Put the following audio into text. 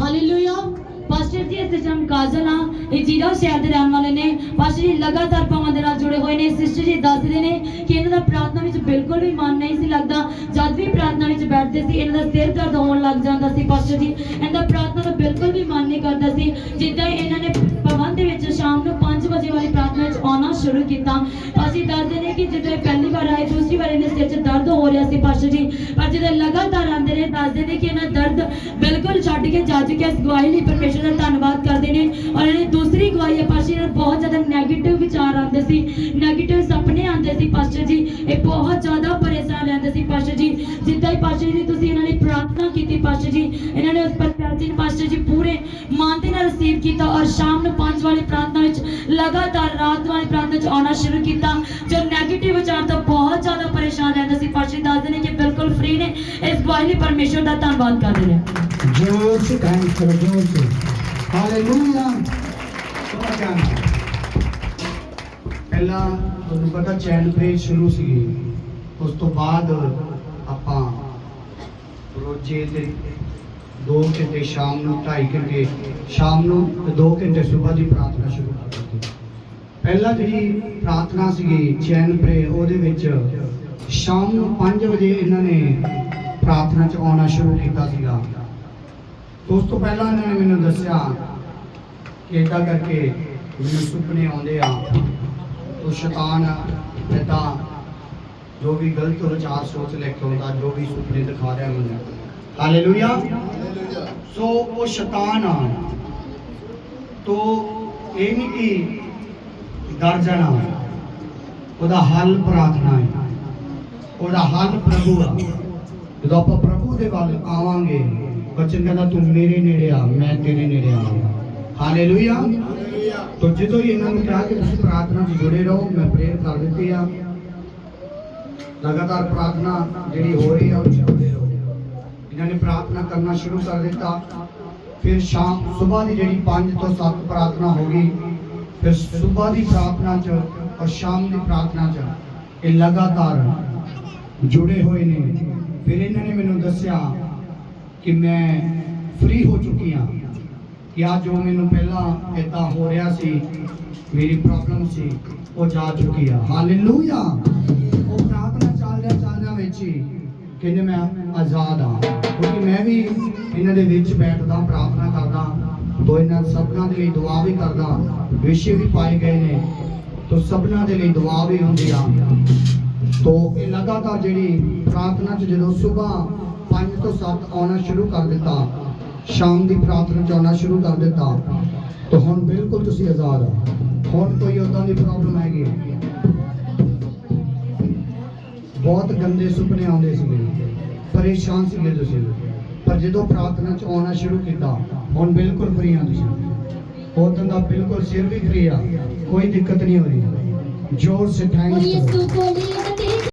Hallelujah pastor ਜੀ, ਇਸ ਜਮ ਕਾਜ਼ਲ ਆ ਇਹ ਜੀਰਾ ਸ਼ਹਿਰ ਦੇ ਰਹਿਣ ਵਾਲੇ ਨੇ। ਪਾਸਟਰ ਜੀ, ਲਗਾਤਾਰ ਪਾਵਾਂ ਦੇ ਨਾਲ ਜੁੜੇ ਹੋਏ ਨੇ। ਸਿਸਟਰ ਜੀ, ਦੱਸਦੇ ਨੇ ਕਿ ਇਹਨਾਂ ਦਾ ਪ੍ਰਾਰਥਨਾ ਵਿੱਚ ਬਿਲਕੁਲ ਵੀ ਮਨ ਨਹੀਂ ਸੀ ਲੱਗਦਾ। ਜਦ ਵੀ ਪ੍ਰਾਰਥਨਾ ਵਿੱਚ ਬੈਠਦੇ ਸੀ, ਇਹਨਾਂ ਦਾ ਸਿਰ ਦਰਦ ਹੋਣ ਲੱਗ ਜਾਂਦਾ ਸੀ ਪਾਸਟਰ ਜੀ। ਇਹਨਾਂ ਦਾ ਪ੍ਰਾਰਥਨਾ ਦਾ ਬਿਲਕੁਲ ਵੀ ਮਨ ਨਹੀਂ ਕਰਦਾ ਸੀ। ਜਿੱਦਾਂ ਇਹਨਾਂ ਨੇ ਭਵਨ ਦੇ ਵਿੱਚ ਸ਼ਾਮ ਨੂੰ 5 ਵਜੇ ਵਾਲੀ ਪ੍ਰਾਰਥਨਾ ਵਿੱਚ ਆਉਣਾ ਸ਼ੁਰੂ ਕੀਤਾ ਅਸੀਂ ਦੱਸਦੇ ਨੇ ਕਿ ਜਿੱਦਾਂ ਵਾਰ ਦੂਸਰੀ ਵਾਰ ਇਹਨਾਂ ਸਿਰ 'ਚ ਦਰਦ ਹੋ ਰਿਹਾ ਸੀ ਪਾਸ਼ਾ ਜੀ। ਪਰ ਜਦੋਂ ਲਗਾਤਾਰ ਆਂਦੇ ਨੇ, ਦੱਸਦੇ ਨੇ ਕਿ ਇਹਨਾਂ ਦਰਦ ਬਿਲਕੁਲ ਛੱਡ ਕੇ ਜਾ ਚੁੱਕੇ ਇਸ ਗਵਾਹੀ ਲਈ ਪਰਮੇਸ਼ਰ ਦਾ ਧੰਨਵਾਦ ਕਰਦੇ ਨੇ। ਔਰ ਇਹਨਾਂ ਦੂਸਰੀ ਗਵਾਹੀ ਹੈ ਪਾਸ਼ਾ ਜੀ ਬਹੁਤ ਜ਼ਿਆਦਾ ਨੈਗੇਟਿਵ ਵਿਚਾਰ ਆਉਂਦੇ ਸੀ। ਨੈਗੇਟਿਵ ਸੁਪਨੇ ਆਉਂਦੇ ਸੀ ਪਾਸ਼ਾ ਜੀ। ਇਹ ਬਹੁਤ ਜ਼ਿਆਦਾ ਪਰੇਸ਼ਾਨ ਰਹਿੰਦੇ ਸੀ ਪਾਸ਼ਾ ਜੀ। ਜਿੱਦਾਂ ਹੀ ਪਾਸ਼ਾ ਜੀ ਤੁਸੀਂ ਇਹਨਾਂ ਨੇ ਪ੍ਰਾਰਥਨਾ ਕੀਤੀ ਪਾਸ਼ਾ ਜੀ, ਇਹਨਾਂ ਨੇ ਉਸ ਪਰ ਪ੍ਰਾਚੀਨ ਪਾਸ਼ਾ ਜੀ ਪੂਰੇ ਮਾਨ ਦੇ ਨਾਲ ਰਿਸੀਵ ਕੀਤਾ ਔਰ ਸ਼ਾਮ ਨੂੰ ਪੰਜ ਵਾਲੀ ਪ੍ਰਾਰਥਨਾ ਵਿੱਚ ਲਗਾਤਾਰ ਰਾਤ ਵਾਲੀ ਪ੍ਰਾਰਥਨਾ ਵਿੱਚ ਆਉਣਾ ਸ਼ੁਰੂ ਕੀਤਾ। ਜੋ ਨੈਗੇਟਿਵ ਵਿਚਾਰ ਤੋਂ ਪਰੇਸ਼ਾਨ ਰਹਿੰਦੇ ਸੀ ਪਾਸ਼ੀ ਦੱਸਦੇ ਨੇ ਕਿ ਬਿਲਕੁਲ ਫ੍ਰੀ ਨੇ। ਇਸ ਬਾਈ ਲਈ ਪਰਮੇਸ਼ਰ ਦਾ ਧੰਨਵਾਦ ਕਰਦੇ ਨੇ ਜੋਰ ਸੇ ਥੈਂਕ ਕਰੋ ਸੇ ਹਾਲੇਲੂਇਆ ਸਮਾਚਾਰ ਪਹਿਲਾਂ ਤੁਹਾਨੂੰ ਪਤਾ ਚੈਨ ਪੇ ਸ਼ੁਰੂ ਸੀਗੀ। ਉਸ ਤੋਂ ਬਾਅਦ ਆਪਾਂ ਰੋਜੇ ਤੇ 2 ਘੰਟੇ ਸ਼ਾਮ ਨੂੰ 2.5 ਘੰਟੇ ਸ਼ਾਮ ਨੂੰ 2 ਘੰਟੇ ਸਵੇਰ ਦੀ ਪ੍ਰਾਰਥਨਾ ਸ਼ੁਰੂ ਕਰ ਦਿੱਤੀ। ਪਹਿਲਾਂ ਜਿਹੜੀ ਪ੍ਰਾਰਥਨਾ ਸੀਗੀ ਚੈਨ ਪ੍ਰੇ ਉਹਦੇ ਵਿੱਚ ਸ਼ਾਮ ਨੂੰ 5 ਵਜੇ ਇਹਨਾਂ ਨੇ ਪ੍ਰਾਰਥਨਾ ਚ ਆਉਣਾ ਸ਼ੁਰੂ ਕੀਤਾ ਸੀਗਾ। ਉਸ ਤੋਂ ਪਹਿਲਾਂ ਇਹਨਾਂ ਨੇ ਮੈਨੂੰ ਦੱਸਿਆ ਕਿ ਇਦਾਂ ਕਰਕੇ ਮੈਨੂੰ ਸੁਪਨੇ ਆਉਂਦੇ ਆ ਤੋ ਸ਼ੈਤਾਨ ਇਦਾਂ ਜੋ ਵੀ ਗਲਤ ਵਿਚਾਰ ਸੋਚ ਲੈ ਕੇ ਆਉਂਦਾ ਜੋ ਵੀ ਸੁਪਨੇ ਦਿਖਾ ਰਿਹਾ ਮੈਨੂੰ। ਹਾਲੇਲੂਇਆ ਸੋ ਉਹ ਸ਼ੈਤਾਨ ਆ। ਤੋ ਇਹ ਨਹੀਂ ਕਿ ਡਰ ਜਾਣਾ। ਉਹਦਾ ਹੱਲ ਪ੍ਰਾਰਥਨਾ ਹੈ। ਉਹਦਾ ਹੱਲ ਪ੍ਰਭੂ ਆ। ਜਦੋਂ ਆਪਾਂ ਪ੍ਰਭੂ ਦੇ ਵੱਲ ਆਵਾਂਗੇ, ਬਚਨ ਕਹਿੰਦਾ, ਤੂੰ ਮੇਰੇ ਨੇੜੇ ਆ, ਮੈਂ ਤੇਰੇ ਨੇੜੇ ਆਵਾਂਗਾ। ਹਾਲੇਲੂਇਆ ਤੋ ਜਦੋਂ ਇਹਨਾਂ ਨੂੰ ਕਿਹਾ ਕਿ ਤੁਸੀਂ ਪ੍ਰਾਰਥਨਾ 'ਚ ਜੁੜੇ ਰਹੋ, ਮੈਂ ਪ੍ਰੇਰ ਕਰ ਦਿੱਤੀ ਆ। ਲਗਾਤਾਰ ਪ੍ਰਾਰਥਨਾ ਜਿਹੜੀ ਹੋ ਰਹੀ ਆ, ਉਹ 'ਚ ਰਹੋ। ਇਹਨਾਂ ਨੇ ਪ੍ਰਾਰਥਨਾ ਕਰਨਾ ਸ਼ੁਰੂ ਕਰ ਦਿੱਤਾ। ਫਿਰ ਸ਼ਾਮ ਸਵੇਰ ਦੀ ਜਿਹੜੀ 5 ਤੋਂ 7 ਪ੍ਰਾਰਥਨਾ ਹੋ ਗਈ, ਫਿਰ ਸਵੇਰ ਦੀ ਪ੍ਰਾਰਥਨਾ 'ਚ ਔਰ ਸ਼ਾਮ ਦੀ ਪ੍ਰਾਰਥਨਾ 'ਚ ਇਹ ਲਗਾਤਾਰ ਜੁੜੇ ਹੋਏ ਨੇ। ਫਿਰ ਇਹਨਾਂ ਨੇ ਮੈਨੂੰ ਦੱਸਿਆ ਕਿ ਮੈਂ ਫ੍ਰੀ ਹੋ ਚੁੱਕੀ ਹਾਂ। ਕਿ ਆ ਜੋ ਮੈਨੂੰ ਪਹਿਲਾਂ ਇਦਾਂ ਹੋ ਰਿਹਾ ਸੀ, ਮੇਰੀ ਪ੍ਰੋਬਲਮ ਸੀ, ਉਹ ਜਾ ਚੁੱਕੀ ਆ। ਹਾਲੇਲੂਇਆ ਉਹ ਪ੍ਰਾਰਥਨਾ ਚੱਲ ਰਿਹਾ, ਚੱਲ ਵਿੱਚ ਹੀ। ਕਹਿੰਦੇ ਮੈਂ ਆਜ਼ਾਦ ਹਾਂ। ਕਿਉਂਕਿ ਮੈਂ ਵੀ ਇਹਨਾਂ ਦੇ ਵਿੱਚ ਬੈਠਦਾ, ਪ੍ਰਾਰਥਨਾ ਕਰਦਾ। ਤੋ ਇਹਨਾਂ ਸਭਨਾਂ ਦੇ ਲਈ ਦੁਆ ਵੀ ਕਰਦਾ। ਵਿਸ਼ੇ ਵੀ ਪਾਏ ਗਏ ਨੇ। ਤੋ ਸਭਨਾਂ ਦੇ ਲਈ ਦੁਆ ਵੀ ਹੁੰਦੀ ਆ। ਤੋ ਇਹ ਲਗਾਤਾਰ ਜਿਹੜੀ ਪ੍ਰਾਰਥਨਾ ਚ ਜਦੋਂ ਸਵੇਰ 5 ਤੋਂ 7 ਆਉਣਾ ਸ਼ੁਰੂ ਕਰ ਦਿੱਤਾ, ਸ਼ਾਮ ਦੀ ਪ੍ਰਾਰਥਨਾ ਚ ਆਉਣਾ ਸ਼ੁਰੂ ਕਰ ਦਿੱਤਾ, ਤਾਂ ਹੁਣ ਬਿਲਕੁਲ ਤੁਸੀਂ ਆਜ਼ਾਦ ਆ ਹੁਣ ਕੋਈ ਉਦਾਂ ਦੀ ਪ੍ਰੋਬਲਮ ਹੈਗੀ ਬਹੁਤ ਗੰਦੇ ਸੁਪਨੇ ਆਉਂਦੇ ਸੀਗੇ, ਪਰੇਸ਼ਾਨ ਸੀਗੇ ਤੁਸੀਂ। ਪਰ ਜਦੋਂ ਪ੍ਰਾਰਥਨਾ ਚ ਆਉਣਾ ਸ਼ੁਰੂ ਕੀਤਾ, ਹੁਣ ਬਿਲਕੁਲ ਫਰੀ ਆ ਤੁਸੀਂ। उधर का बिल्कुल सिर भी फ्री आ कोई दिक्कत नहीं हो रही जोर से थैंक्स